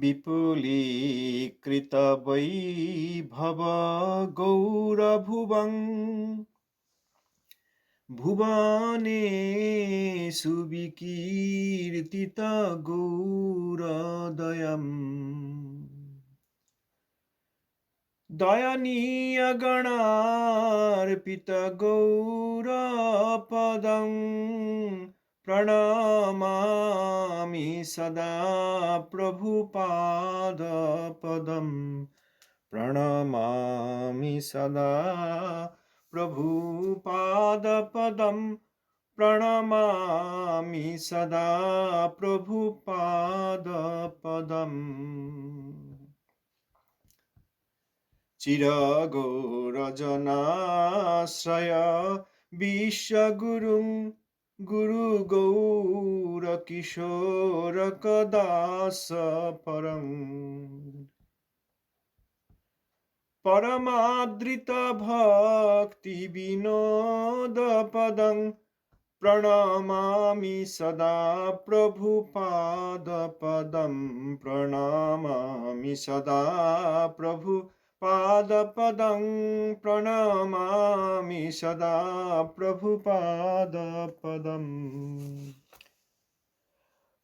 विपुलीकृतवैभव गौरभुवं भुवनेषु विकीर्तितगौरदयम् दयनीयगणार्पितगौरपदं प्रणमामि सदा प्रभुपादपदं प्रणमामि सदा प्रभुपादपदं प्रणमामि सदा प्रभुपादपदम् चिरगौरजनाश्रय विश्वगुरुं गुरुगौरकिशोरकदास परम्। परमादृतभक्तिविनोदपदं प्रणमामि सदा प्रभुपादपदं प्रणमामि सदा प्रभु पादपदं प्रणमामि सदा প্রভুপাদপদম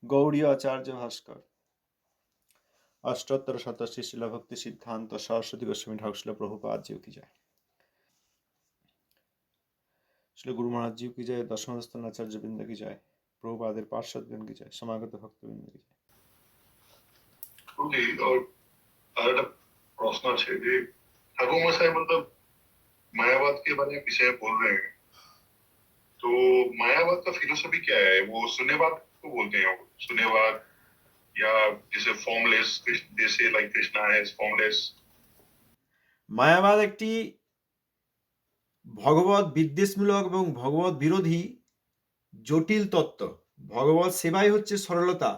গৌড়ীয় আচার্য ভাস্কর অষ্টোত্তর শতাশি শিলা ভক্তি সিদ্ধান্ত সরস্বতী গোস্বামী ঠাকুর প্রভুপাদ জিউ কি যায় শিল গুরু মহারাজ জিউ কি যায় দশম স্থান আচার্য বৃন্দ কি যায় প্রভুপাদের পার্শ্বদগণ কি যায় সমাগত ভক্তবৃন্দ কি যায় ওকে और আর একটা प्रश्न আছে যে ঠাকুর মশাই मतलब मायावाद के बारे में विषय बोल रहे हैं तो मायावाद का फिलोसफी क्या है वो शून्यवाद को बोलते हैं वो शून्यवाद या जैसे फॉर्मलेस जैसे लाइक कृष्णा है फॉर्मलेस মায়াবাদ একটি ভগবত বিদ্বেষমূলক এবং ভগবত বিরোধী জটিল তত্ত্ব ভগবত সেবাই হচ্ছে সরলতা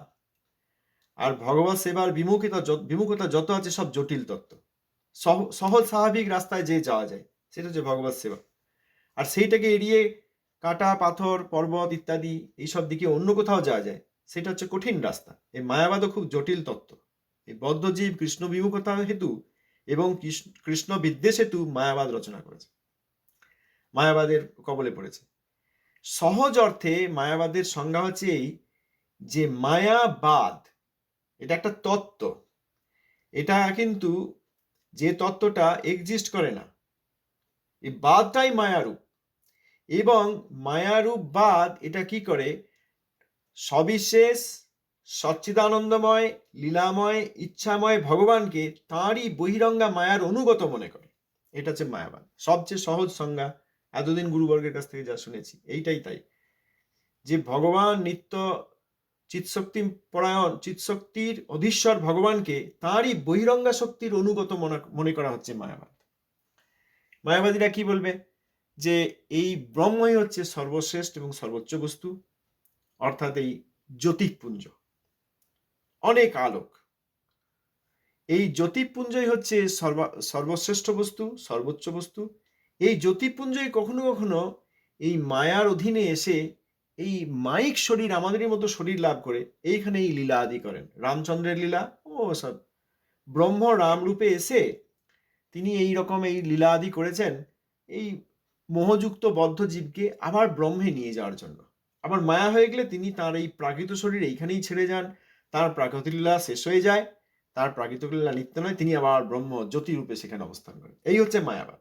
আর ভগবত সেবার বিমুখিতা বিমুখতা যত আছে সব জটিল তত্ত্ব। সহ- সহজ স্বাভাবিক রাস্তায় যে যাওয়া যায়, সেটা হচ্ছে ভগবত সেবা। আর সেইটাকে এড়িয়ে কাটা, পাথর, পর্বত ইত্যাদি এইসব দিকে অন্য কোথাও যাওয়া যায়, সেটা হচ্ছে কঠিন রাস্তা। এই মায়াবাদও খুব জটিল তত্ত্ব। এই বদ্ধজীব কৃষ্ণ বিমুখতা হেতু এবং কৃষ্ণ বিদ্বেষ হেতু মায়াবাদ রচনা করেছে। মায়াবাদের কবলে পড়েছে। সহজ অর্থে মায়াবাদের সংজ্ঞা হচ্ছে এই যে মায়াবাদ এটা একটা তত্ত্ব। এটা কিন্তু যে তত্ত্বটা এক্সিস্ট করে না। এই বাদটাই মায়ারূপ। এবং মায়ারূপ বাদ এটা কি করে? সবিশেষ, সচ্চিদানন্দময়, লীলাময়, ইচ্ছাময় ভগবানকে তাঁরই বহিরঙ্গা মায়ার অনুগত মনে করে। এটা হচ্ছে মায়াবাদ। সবচেয়ে সহজ সংজ্ঞা। এতদিন গুরুবর্গের কাছ থেকে যা শুনেছি, এইটাই তাই। যে ভগবান নিত্য চিৎশক্তি পরায়ণ, চিৎশক্তির অধীশ্বর ভগবানকে তাঁরই বহিরঙ্গা শক্তির অনুগত মনে- করা হচ্ছে মায়াবাদ। মায়াবাদীরা কি বলবে? যে এই ব্রহ্মই হচ্ছে সর্বশ্রেষ্ঠ এবং সর্বোচ্চ বস্তু, অর্থাৎ এই জ্যোতিপুঞ্জ। অনেক আলোক। এই জ্যোতিপুঞ্জই হচ্ছে সর্বা- সর্বশ্রেষ্ঠ বস্তু, সর্বোচ্চ বস্তু। এই জ্যোতিপুঞ্জই কখনো কখনো এই মায়ার অধীনে এসে এই মাইক শরীর আমাদেরই মতো শরীর লাভ করে এইখানে এই লীলা আদি করেন। রামচন্দ্রের লীলা, ও সব। ব্রহ্ম রাম রূপে এসে তিনি এই রকম এই লীলা আদি করেছেন, এই মোহযুক্ত বদ্ধ জীবকে আবার ব্রহ্মে নিয়ে যাওয়ার জন্য। আবার মায়া হয়ে গেলে তিনি তার এই প্রাকৃত শরীর এইখানেই ছেড়ে যান। তার প্রাকৃতিক লীলা শেষ হয়ে যায়, তার প্রাকৃতিক লীলা নিত্য নয়, তিনি আবার ব্রহ্ম জ্যোতি রূপে সেখানে অবস্থান করেন। এই হচ্ছে মায়াবাদ।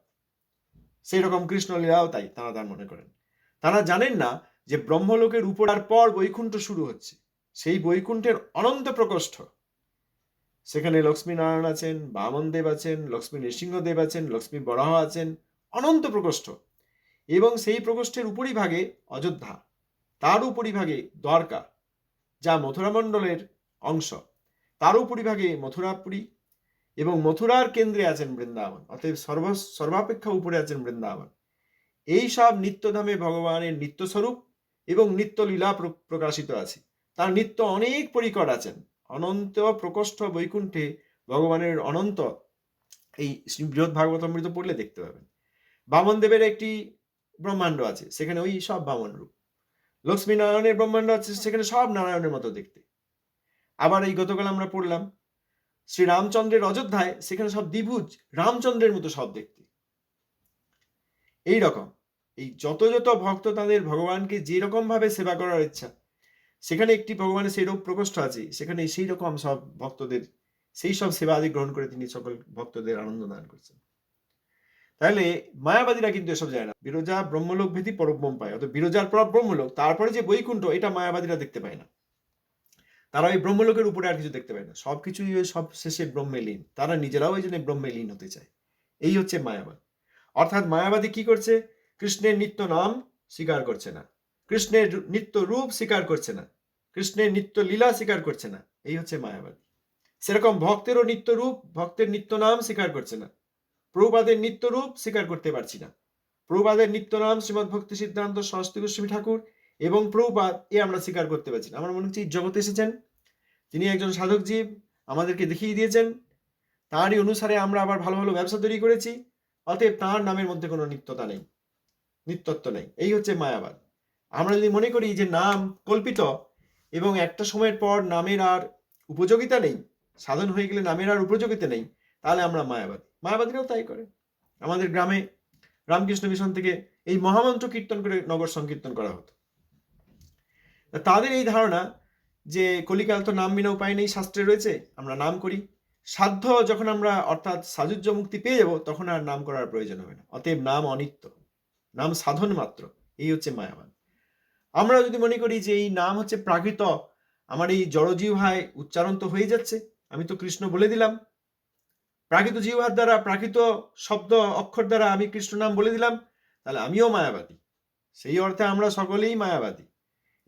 সেই রকম কৃষ্ণ লীলাও তাই, তারা তার মনে করেন। তারা জানেন না যে ব্রহ্মলোকের উপর আর পর বৈকুণ্ঠ শুরু হচ্ছে। সেই বৈকুণ্ঠের অনন্ত প্রকোষ্ঠ। সেখানে লক্ষ্মী নারায়ণ আছেন বামন দেব আছেন, লক্ষ্মী নৃসিংহদেব আছেন, লক্ষ্মী বরাহ আছেন, অনন্ত প্রকোষ্ঠ। এবং সেই প্রকোষ্ঠের উপরিভাগে অযোধ্যা, তার উপরিভাগে দ্বারকা, যা মথুরা মণ্ডলের অংশ, তার উপরিভাগে মথুরাপুরী এবং মথুরার কেন্দ্রে আছেন বৃন্দাবন, অতএব সর্ব, সর্বাপেক্ষা উপরে আছেন বৃন্দাবন। এই সব নিত্যধামে ভগবানের নিত্যস্বরূপ এবং নিত্য লীলা প্র- প্রকাশিত আছে। তার নিত্য অনেক পরিকর আছেন। অনন্ত প্রকোষ্ঠ বৈকুণ্ঠে ভগবানের অনন্ত এই বৃহৎ ভাগবতামৃত পড়লে দেখতে পাবেন। বামন দেবের একটি ব্রহ্মাণ্ড আছে, সেখানে ওই সব বামন রূপ। লক্ষ্মী নারায়ণের ব্রহ্মাণ্ড আছে, সেখানে সব নারায়ণের মতো দেখতে। আবার এই গতকাল আমরা পড়লাম শ্রী রামচন্দ্রের অযোধ্যায়, সেখানে সব দ্বিভুজ রামচন্দ্রের মতো সব দেখতে। এই রকম। এই যত যত ভক্ত তাদের ভগবানকে যে রকম ভাবে সেবা করার ইচ্ছা, সেখানে একটি ভগবানের সেই রূপ প্রকোষ্ঠ আছে, সেখানে সেই রকম সব ভক্তদের, সেই সব সেবা আদি গ্রহণ করে তিনি সকল ভক্তদের আনন্দ দান করছেন। তাহলে মায়াবাদীরা কিন্তু এসব যায় না। বিরোজা ব্রহ্মলোক ভীতি পরব্রহ্ম পায় অত বিরোজার পর ব্রহ্মলোক, তারপরে যে বৈকুণ্ঠ, এটা মায়াবাদীরা দেখতে পায় না। তারা ওই ব্রহ্মলোকের উপরে আর কিছু দেখতে পায় না। সবকিছুই ওই সব শেষে ব্রহ্মে লীন। তারা নিজেরাও ওই জন্য ব্রহ্মে লীন হতে চায়। এই হচ্ছে মায়াবাদ। অর্থাৎ মায়াবাদী কি করছে? কৃষ্ণের নিত্য নাম স্বীকার করছে না। কৃষ্ণের নিত্য রূপ স্বীকার করছে না। কৃষ্ণের নিত্য লীলা স্বীকার করছে না। এই হচ্ছে মায়াবাদী। সেরকম ভক্তেরও নিত্য রূপ, ভক্তের নিত্য নাম স্বীকার করছে না। প্রভুপাদের নিত্য রূপ স্বীকার করতে পারছি না। প্রভুপাদের নিত্য নাম শ্রীমদ ভক্তি সিদ্ধান্ত সরস্বতী গোস্বামী ঠাকুর এবং প্রভুপাদ, এ আমরা স্বীকার করতে পারছি না। আমার মনে হচ্ছে জগতে এসেছেন। তিনি একজন সাধক জীব, আমাদেরকে দেখিয়ে দিয়েছেন। তারই অনুসারে আমরা আবার ভালো ভালো ব্যবসা তৈরি করেছি। অতএব তাঁর নামের মধ্যে কোনো নিত্যতা নেই। নিত্যত্ব নেই। এই হচ্ছে মায়াবাদ। আমরা যদি মনে করি যে নাম কল্পিত এবং একটা সময়ের পর নামের আর উপযোগিতা নেই, সাধন হয়ে গেলে নামের আর উপযোগিতা নেই, তাহলে আমরা মায়াবাদী। মায়াবাদীরাও তাই করে। আমাদের গ্রামে রামকৃষ্ণ মিশন থেকে এই মহামন্ত্র কীর্তন করে নগর সংকীর্তন করা হতো। তাদের এই ধারণা যে কলিকাল তো নাম বিনা উপায় নেই, শাস্ত্রে রয়েছে, আমরা নাম করি। সাধ্য যখন আমরা অর্থাৎ সাজুজ্য মুক্তি পেয়ে যাব, তখন আর নাম করার প্রয়োজন হবে না। অতএব নাম অনিত্য। নাম সাধন মাত্র। এই হচ্ছে মায়াবাদ আমরা যদি মনে করি যে এই নাম হচ্ছে প্রাকৃত, আমার এই জড়জীবহায় উচ্চারণ তো হয়ে যাচ্ছে, আমি তো কৃষ্ণ বলে দিলাম। প্রাকৃত জিহ্বার দ্বারা, প্রাকৃত শব্দ অক্ষর দ্বারা আমি কৃষ্ণ নাম বলে দিলাম, তাহলে আমিও মায়াবাদী। সেই অর্থে আমরা সকলেই মায়াবাদী।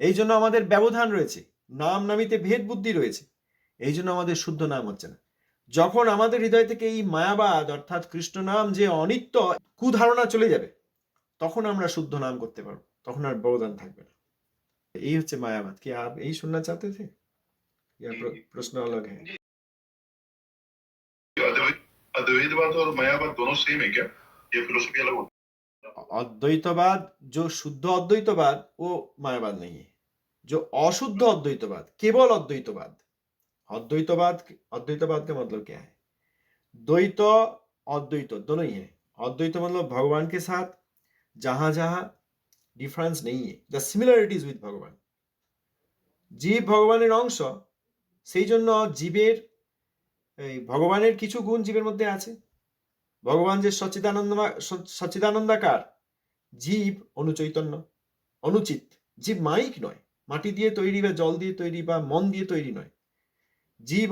এই জন্য আমাদের ব্যবধান রয়েছে, নাম নামিতে ভেদ বুদ্ধি রয়েছে, এই জন্য আমাদের শুদ্ধ নাম হচ্ছে না। যখন আমাদের হৃদয় থেকে এই মায়াবাদ, অর্থাৎ কৃষ্ণ নাম যে অনিত্য, কুধারণা চলে যাবে তখন আমরা শুদ্ধ নাম করতে পারবো তখন আর ব্যবধান থাকবে না এই হচ্ছে মায়াবাদ কি आप यही सुनना चाहते थे या प्र- प्रश्न अलग है अद्वैत अद्वैतवाद और मायावाद दोनों सेम है क्या ये फिलोसफी अलग होती अद्वैतवाद जो शुद्ध अद्वैतवाद वो मायावाद नहीं है जो अशुद्ध अद्वैतवाद केवल अद्वैतवाद अद्वैतवाद अद्वैतवाद का मतलब क्या है द्वैत अद्वैत दोनों ही है अद्वैत मतलब भगवान के साथ जहां जहां ডিফারেন্স নেই দ্য সিমিলারিটিজ উইথ ভগবান জীব ভগবানের অংশ সেই জন্য জীবের এই ভগবানের কিছু গুণ জীবের মধ্যে আছে ভগবান যে সচ্চিদানন্দ সচ্চিদানন্দাকার জীব অনুচৈতন্য অনুচিত জীব মাইক নয় মাটি দিয়ে তৈরি বা জল দিয়ে তৈরি বা মন দিয়ে তৈরি নয় জীব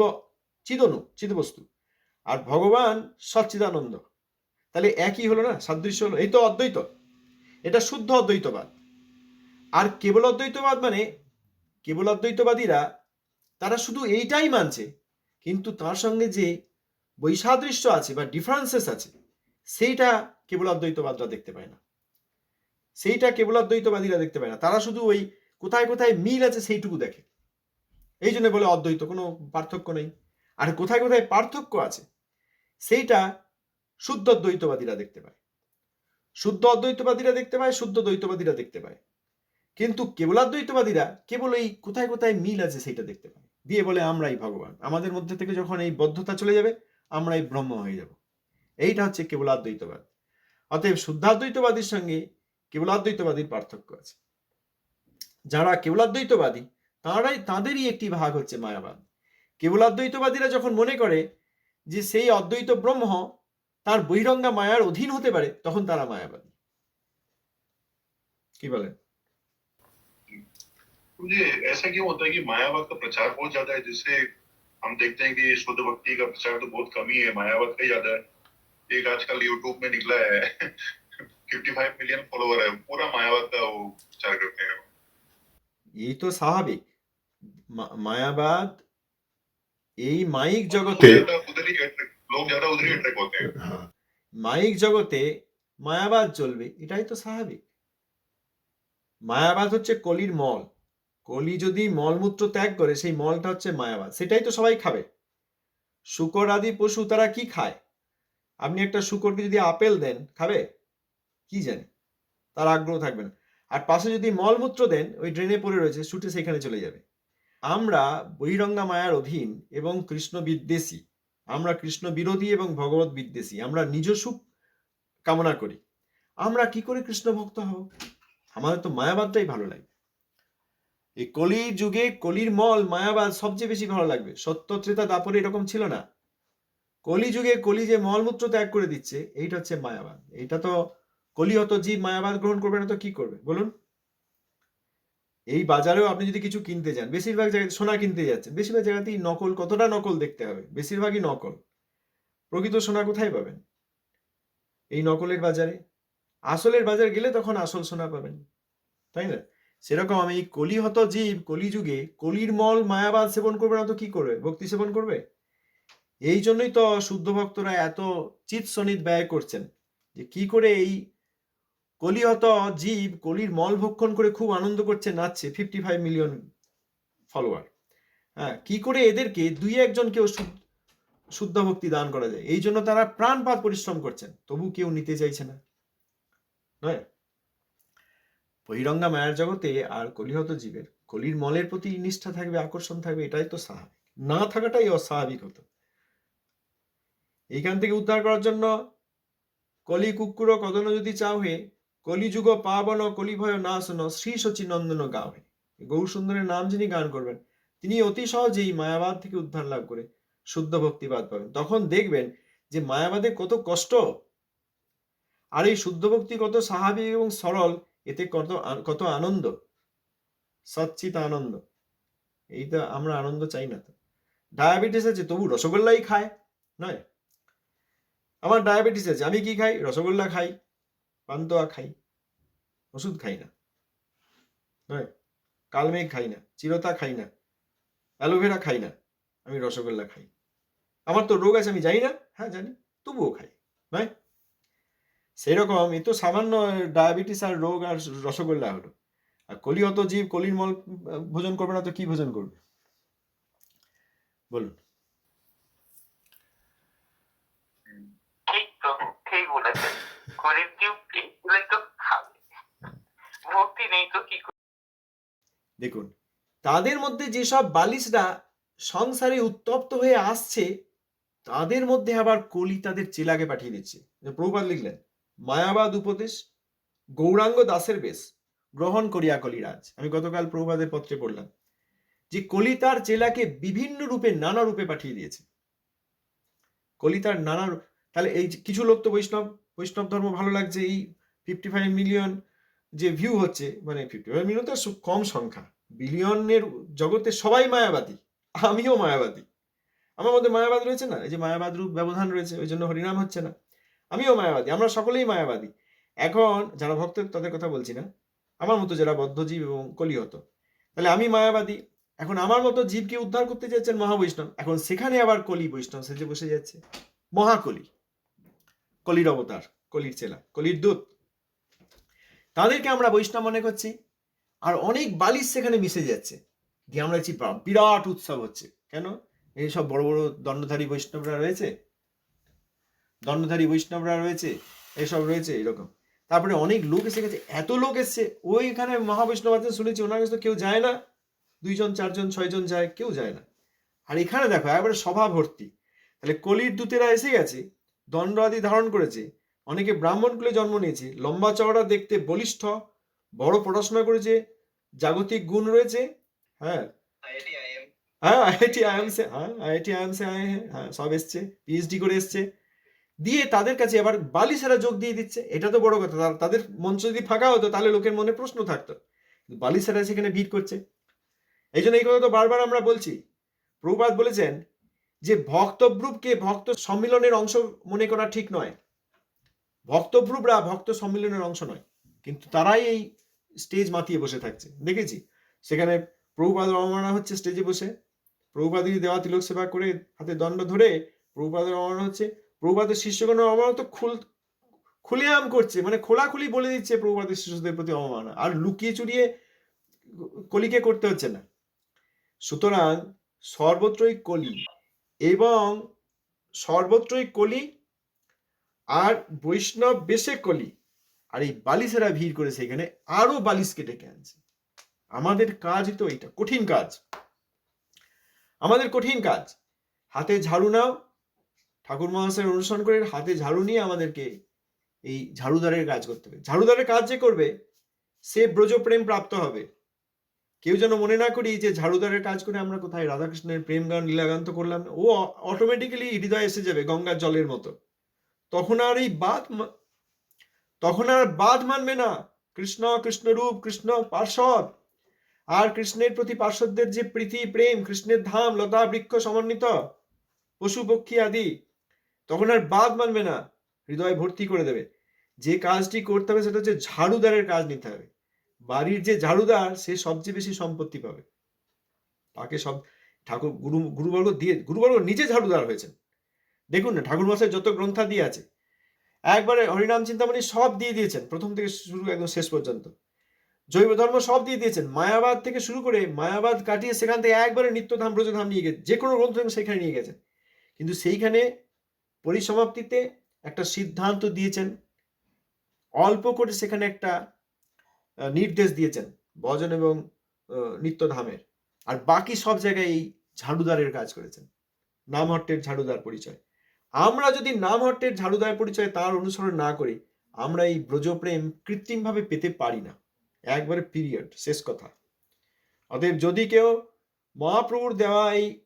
চিদনু চিদবস্তু আর ভগবান সচ্চিদানন্দ তাহলে একই হলো না সাদৃশ্য হলো এই তো অদ্বৈত এটা শুদ্ধ অদ্বৈতবাদ। আর কেবল অদ্বৈতবাদ মানে কেবল অদ্বৈতবাদীরা তারা শুধু এইটাই মানছে, কিন্তু তার সঙ্গে যে বৈসাদৃশ্য আছে বা ডিফারেন্সেস আছে, সেইটা কেবল অদ্বৈতবাদরা দেখতে পায় না। সেইটা কেবল অদ্বৈতবাদীরা দেখতে পায় না। তারা শুধু ওই কোথায় কোথায় মিল আছে সেইটুকু দেখে। এই জন্য বলে অদ্বৈত, কোনো পার্থক্য নেই। আর কোথায় কোথায় পার্থক্য আছে, সেইটা শুদ্ধ দ্বৈতবাদীরা দেখতে পায়। শুদ্ধ অদ্বৈতবাদীরা দেখতে পায়, শুদ্ধ দ্বৈতবাদীরা দেখতে পায়। কিন্তু কেবলাদ্বৈতবাদীরা কেবল এই কোথায় কোথায় মিল আছে সেইটা দেখতে পায়। দিয়ে বলে, আমরাই ভগবান। আমাদের মধ্যে থেকে যখন এই বদ্ধতা চলে যাবে, আমরাই ব্রহ্ম হয়ে যাব। এইটা হচ্ছে কেবল কেবলাদ্বৈতবাদ। অতএব শুদ্ধাদ্বৈতবাদীর সঙ্গে কেবল কেবলাদ্বৈতবাদীর পার্থক্য আছে। যারা কেবল কেবলাদ্বৈতবাদী, তাঁরাই, তাঁদেরই একটি ভাগ হচ্ছে মায়াবাদ। কেবল কেবলাদ্বৈতবাদীরা যখন মনে করে যে সেই অদ্বৈত ব্রহ্ম তার বহিরঙ্গা মায়ার অধীন হতে পারে তখন তারা মায়াবাদী কি বলেন मुझे ऐसा क्यों होता है कि मायावाद का प्रचार बहुत ज्यादा है जिससे हम देखते हैं कि शुद्ध भक्ति का प्रचार तो बहुत कम ही है मायावाद का ही ज्यादा है एक आजकल यूट्यूब में निकला है 55 मिलियन फॉलोवर है पूरा मायावाद का वो प्रचार करते हैं এই তো স্বাভাবিক মা- মায়াবাদ এই মাইক জগতে ज्यादा उधर ही attract- लोग ज्यादा उधर ही अट्रैक्ट होते हैं মাইক জগতে মায়াবাদ চলবে এটাই তো স্বাভাবিক মায়াবাদ হচ্ছে কলির মল কলি যদি মলমূত্র ত্যাগ করে সেই মলটা হচ্ছে মায়াবাদ সেটাই তো সবাই খাবে শুকর আদি পশু তারা কি খায় আপনি একটা শুকরকে যদি আপেল দেন খাবে কি জানে তার আগ্রহ থাকবে না আর পাশে যদি মলমূত্র দেন ওই ড্রেনে পড়ে রয়েছে ছুটে সেখানে চলে যাবে আমরা বহিরঙ্গা মায়ার অধীন এবং কৃষ্ণ বিদ্বেষী আমরা কৃষ্ণ বিরোধী এবং ভগবত বিদ্বেষী, আমরা নিজ সুখ কামনা করি। আমরা কি করে কৃষ্ণ ভক্ত হব? আমাদের তো মায়াবাদটাই ভালো লাগে। এই কলির যুগে কলির মল, মায়াবাদ সবচেয়ে বেশি ভালো লাগবে। সত্য, ত্রেতা, দাপরে এরকম ছিল না। কলি যুগে কলি যে মলমূত্র ত্যাগ করে দিচ্ছে, এইটা হচ্ছে মায়াবাদ। এইটা তো কলিহত জীব মায়াবাদ গ্রহণ করবে না তো কি করবে? বলুন। এই বাজারেও আপনি যদি কিছু কিনতে যান, বেশিরভাগ জায়গায় সোনা কিনতে যাচ্ছেন, বেশিরভাগ জায়গাতেই নকল, কতটা নকল দেখতে হবে? বেশিরভাগই নকল। প্রকৃত সোনা কোথায় পাবেন? এই নকলের বাজারে। আসলের বাজার গেলে তখন আসল সোনা পাবেন। তাই না? সেরকম আমি কলিহত জীব, কলিযুগে কলির মল মায়াবাদ সেবন করবে না তো কি করবে? ভক্তি সেবন করবে? এই জন্যই তো শুদ্ধ ভক্তরা এত চিত সনিত ব্যয় করছেন যে কি করে এই কলিহত জীব কলির মল ভক্ষণ করে খুব আনন্দ করছে, নাচছে ফিফটি ফাইভ মিলিয়ন ফলোয়ার হ্যাঁ কি করে এদেরকে দুই একজনকেও শুদ্ধ- ভক্তি দান করা যায়? এই জন্য তারা প্রাণপাত পরিশ্রম করছেন, তবু কেউ নিতে চাইছে না। নয়? বহিরঙ্গা মায়ার জগতে আর কলিহত জীবের, কলির মলের প্রতি নিষ্ঠা থাকবে, আকর্ষণ থাকবে, এটাই তো স্বাভাবিক। না থাকাটাই অস্বাভাবিক হতো। এইখান থেকে উদ্ধার করার জন্য কলি, কুকুর, কদন যদি চাও হে কলিযুগ পাবন কলিভয় না শোনো শ্রী সচিনন্দন গাও হে। গৌর সুন্দরের নাম যিনি গান করবেন, তিনি অতি সহজেই মায়াবাদ থেকে উদ্ধার লাভ করে শুদ্ধ ভক্তিবাদ পাবেন। তখন দেখবেন যে মায়াবাদে কত কষ্ট, আর এই শুদ্ধ ভক্তি কত স্বাভাবিক এবং সরল, এতে কত কত আনন্দ সচ্চিত আনন্দ এইটা আমরা আনন্দ চাই না তো। ডায়াবেটিস আছে, তবু রসগোল্লাই খায়, নয়? আমার ডায়াবেটিস আছে, আমি কি খাই? রসগোল্লা খাই। পান্তোয়া খাই, ওষুধ খাই না। নয়, কালমেঘ খাই না, চিরতা খাই না, অ্যালোভেরা খাই না, আমি রসগোল্লা খাই। আমার তো রোগ আছে, আমি জানি না। হ্যাঁ জানি, তবুও খাই। নয়, সেরকম এ তো সামান্য ডায়াবেটিস আর রোগ আর রসগোল্লা হলো। আর কলিহত জীব কলির মল ভোজন করবে না, তো কি ভোজন করবে? বলুন ঠিক তো ঠিক দেখুন, তাদের মধ্যে যেসব বালিশরা সংসারে উত্তপ্ত হয়ে আসছে, তাদের মধ্যে আবার কলি তাদের চেলাকে পাঠিয়ে দিচ্ছে। যে প্রভুপাদ লিখলেন, মায়াবাদ উপদেশ, গৌরাঙ্গ দাসের বেশ, গ্রহণ করিয়া কলিরাজ। আমি গতকাল প্রভুপাদের পত্রে পড়লাম, যে কলি তার চেলাকে বিভিন্ন রূপে, নানা রূপে পাঠিয়ে দিয়েছে। কলি তার নানা তাহলে এই কিছু লোক তো বৈষ্ণব বৈষ্ণব ধর্ম ভালো লাগছে, এই ফিফটি ফাইভ মিলিয়ন যে ভিউ হচ্ছে মানে ফিফটি ফাইভ মিলিয়ন তো কম সংখ্যা। বিলিয়নের জগতে সবাই মায়াবাদী, আমিও মায়াবাদী। আমার মধ্যে মায়াবাদ রয়েছে না? এই যে মায়াবাদ রূপ ব্যবধান রয়েছে, ওই জন্য হরিনাম হচ্ছে না। আমিও মায়াবাদী, আমরা সকলেই মায়াবাদী। এখন যারা ভক্ত, তাদের কথা বলছি না। আমার মতো যারা বদ্ধজীব এবং কলিহত, তাহলে আমি মায়াবাদী। এখন আমার মতো জীবকে উদ্ধার করতে যাচ্ছেন মহাবৈষ্ণব। এখন সেখানে আবার কলি বৈষ্ণব সেজে বসে যাচ্ছে। মহাকলি। কলির অবতার, কলির চেলা, কলির দূত। তাদেরকে আমরা বৈষ্ণব মনে করছি, আর অনেক বালিশ সেখানে মিশে যাচ্ছে। দিয়ে আমরা দেখছি বিরাট উৎসব হচ্ছে। কেন? এই সব বড় বড় দণ্ডধারী বৈষ্ণবরা রয়েছে? দণ্ডধারী বৈষ্ণবরা রয়েছে? এসব রয়েছে, এরকম। তারপরে অনেক লোক এসে গেছে। এত লোক এসছে, ওইখানে মহাবৈষ্ণব আছেন শুনেছি, ওনার কাছে তো কেউ যায় না। দুইজন, চারজন, ছয়জন যায়, কেউ যায় না। আর এখানে দেখো, একবারে সভা ভর্তি। তাহলে কলির দূতেরা এসে গেছে দণ্ড আদি ধারণ করেছে। অনেকে ব্রাহ্মণ কুলে জন্ম নিয়েছে। লম্বা চওড়া দেখতে বলিষ্ঠ, বড় পড়াশোনা করেছে, জাগতিক গুণ রয়েছে। হ্যাঁ। হ্যাঁ আইআইটি আইএমসে হ্যাঁ আইআইটি আইএমসে আয়ে হ্যাঁ সব এসছে পিএইচডি করে এসছে। দিয়ে তাদের কাছে আবার বালিশেরা যোগ দিয়ে দিচ্ছে। এটা তো বড় কথা তাদের মঞ্চ যদি ফাঁকা হতো, তাহলে লোকের মনে প্রশ্ন থাকতো। কিন্তু বালিশেরা সেখানে ভিড় করছে। এই জন্য এই কথা তো বারবার আমরা বলছি। প্রভুপাত বলেছেন যে ভক্তব্রূপকে ভক্ত সম্মিলনের অংশ মনে করা ঠিক নয়। ভক্তব্রূপরা ভক্ত সম্মিলনের অংশ নয়, কিন্তু তারাই এই স্টেজ মাতিয়ে বসে থাকছে। দেখেছি? সেখানে প্রভুপাদ রমনা হচ্ছে স্টেজে বসে। প্রভুপাদি দেওয়া তিলক সেবা করে হাতে দণ্ড ধরে প্রভুপাদের রমনা হচ্ছে। প্রভুপাদের শিষ্যগণ অবমাননা তো খুল খুলেআম করছে মানে খোলাখুলি বলে দিচ্ছে প্রভুপাদের শিষ্যদের প্রতি অবমাননা আর লুকিয়ে চুরিয়ে কলিকে করতে হচ্ছে না। সুতরাং সর্বত্রই কলি। এবং সর্বত্রই কলি আর বৈষ্ণব বেশে কলি। আর এই বালিশেরা ভিড় করেছে এখানে আরও বালিশকে ডেকে আনছে। আমাদের কাজই তো এইটা, কঠিন কাজ। আমাদের কঠিন কাজ। হাতে ঝাড়ু নাও। ঠাকুর মহাশয়ের অনুসরণ করে হাতে ঝাড়ু নিয়ে আমাদেরকে এই ঝাড়ুদারের কাজ করতে হবে। ঝাড়ুদারের কাজ যে করবে, সে ব্রজপ্রেম প্রাপ্ত হবে। কেউ যেন মনে না করি যে ঝাড়ুদারের কাজ করে আমরা কোথায়? রাধাকৃষ্ণের প্রেম গান, লীলাগান করলাম। ও অটোমেটিক্যালি হৃদয় এসে যাবে গঙ্গার জলের মতো। তখন আর এই বাদ তখন আর বাদ মানবে না। কৃষ্ণ, কৃষ্ণরূপ, কৃষ্ণ পার্শ্বদ আর কৃষ্ণের প্রতি পার্শ্বদের যে প্রীতি, প্রেম, কৃষ্ণের ধাম, লতা, বৃক্ষ সমন্বিত, পশু, পক্ষী আদি, তখন আর বাদ মানবে না। হৃদয় ভর্তি করে দেবে। যে কাজটি করতে হবে সেটা হচ্ছে ঝাড়ুদারের কাজ নিতে হবে। বাড়ির যে ঝাড়ুদার সে সবচেয়ে বেশি সম্পত্তি পাবে। তাকে সব ঠাকুর, গুরু, গুরুবর্গ দিয়ে, গুরুবর্গ নিজে ঝাড়ুদার হয়েছেন। দেখুন না ঠাকুর মশাই যত গ্রন্থাদি আছে, একবারে হরিনাম, চিন্তামণি সব দিয়ে দিয়েছেন, প্রথম থেকে শুরু একদম শেষ পর্যন্ত। জৈব ধর্ম সব দিয়ে দিয়েছেন, মায়াবাদ থেকে শুরু করে মায়াবাদ কাটিয়ে সেখান থেকে একবারে নিত্যধাম, ব্রজধাম নিয়ে গেছে যে কোনো গ্রন্থ সেখানে নিয়ে গেছেন। কিন্তু সেইখানে পরিসমাপ্তিতে একটা সিদ্ধান্ত দিয়েছেন, অল্প করে সেখানে একটা নির্দেশ দিয়েছেন ভজন এবং নিত্যধামের। আর বাকি সব জায়গায় এই ঝাড়ুদারের কাজ করেছেন। নামহট্টের ঝাড়ুদার পরিচয়। আমরা যদি নামহট্টের ঝাড়ুদার পরিচয় তার অনুসরণ না করি, আমরা এই ব্রজপ্রেম কৃত্রিমভাবে পেতে পারি না। একবারে পিরিয়ড শেষ কথা। অতএব যদি কেউ মহাপ্রভুর দেওয়া এই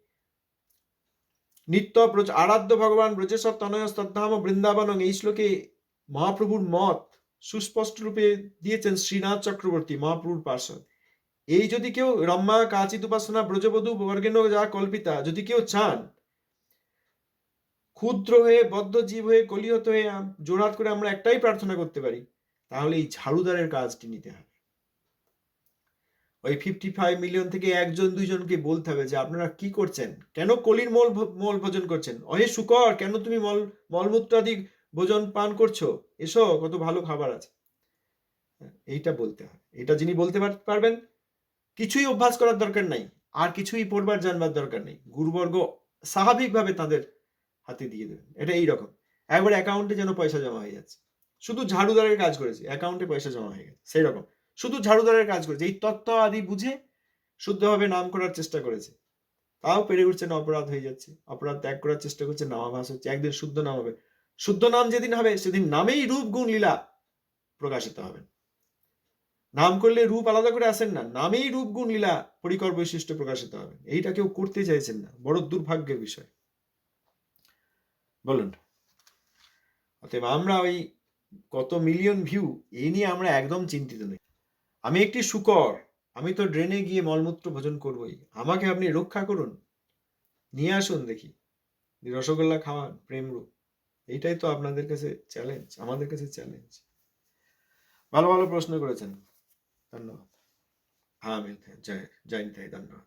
নিত্য আরাধ্য ভগবান ব্রজেশ্বর তনয় স্তধাম বৃন্দাবন এই শ্লোকে মহাপ্রভুর মত সুস্পষ্ট রূপে দিয়েছেন শ্রীনাথ চক্রবর্তী, মহাপ্রভুর পার্শ্বদ। এই যদি কেউ রম্মা কাচিত উপাসনা ব্রজবধূ বর্গেন যা কল্পিতা, যদি কেউ চান, ক্ষুদ্র হয়ে বদ্ধ জীব হয়ে, কলিহত হয়ে জোড়হাত করে আমরা একটাই প্রার্থনা করতে পারি, তাহলে এই ঝাড়ুদারের কাজটি নিতে হবে। ওই ফিফটি ফাইভ মিলিয়ন থেকে একজন, দুইজনকে বলতে হবে যে, আপনারা কি করছেন? কেন কলির মল মল ভোজন করছেন? অহে, শুকর, কেন তুমি মল, মলমূত্রাদি ভোজন পান করছ? এসো, কত ভালো খাবার আছে। এইটা বলতে হয়। এটা যিনি বলতে পারবেন, কিছুই অভ্যাস করার দরকার নাই, আর কিছুই পড়বার, জানবার দরকার নেই। গুরুবর্গ স্বাভাবিকভাবে তাদের হাতে দিয়ে দেবেন। এটা এইরকম। একবার অ্যাকাউন্টে যেন পয়সা জমা হয়ে যাচ্ছে। শুধু ঝাড়ুদারের কাজ করেছে অ্যাকাউন্টে পয়সা জমা হয়ে গেছে সেই রকম শুধু ঝাড়ুদারের কাজ করেছে। এই তত্ত্ব আদি বুঝে শুদ্ধভাবে নাম করার চেষ্টা করেছে। তাও পেরে উঠছে না, অপরাধ হয়ে যাচ্ছে। অপরাধ ত্যাগ করার চেষ্টা করছে, নামাভাস হচ্ছে। একদিন শুদ্ধ নাম হবে। শুদ্ধ নাম যেদিন হবে, সেদিন নামেই রূপ গুণ লীলা প্রকাশিত হবে। নাম করলে রূপ আলাদা করে আসেন না, নামেই রূপ গুণ লীলা পরিকর বৈশিষ্ট্য প্রকাশিত হবে। এইটা কেউ করতে চাইছেন না, বড় দুর্ভাগ্যের বিষয়। বলুন, অতএব আমরা ওই কত মিলিয়ন ভিউ এই নিয়ে আমরা একদম চিন্তিত নই। আমি একটি শুকর, আমি তো ড্রেনে গিয়ে মলমূত্র ভোজন করবই। আমাকে আপনি রক্ষা করুন। নিয়ে আসুন দেখি। রসগোল্লা খাওয়ান প্রেমরূপ। এইটাই তো আপনাদের কাছে চ্যালেঞ্জ আমাদের কাছে চ্যালেঞ্জ ভালো ভালো প্রশ্ন করেছেন। ধন্যবাদ। হ্যাঁ মিলতে জয় জয় নিতাই ধন্যবাদ।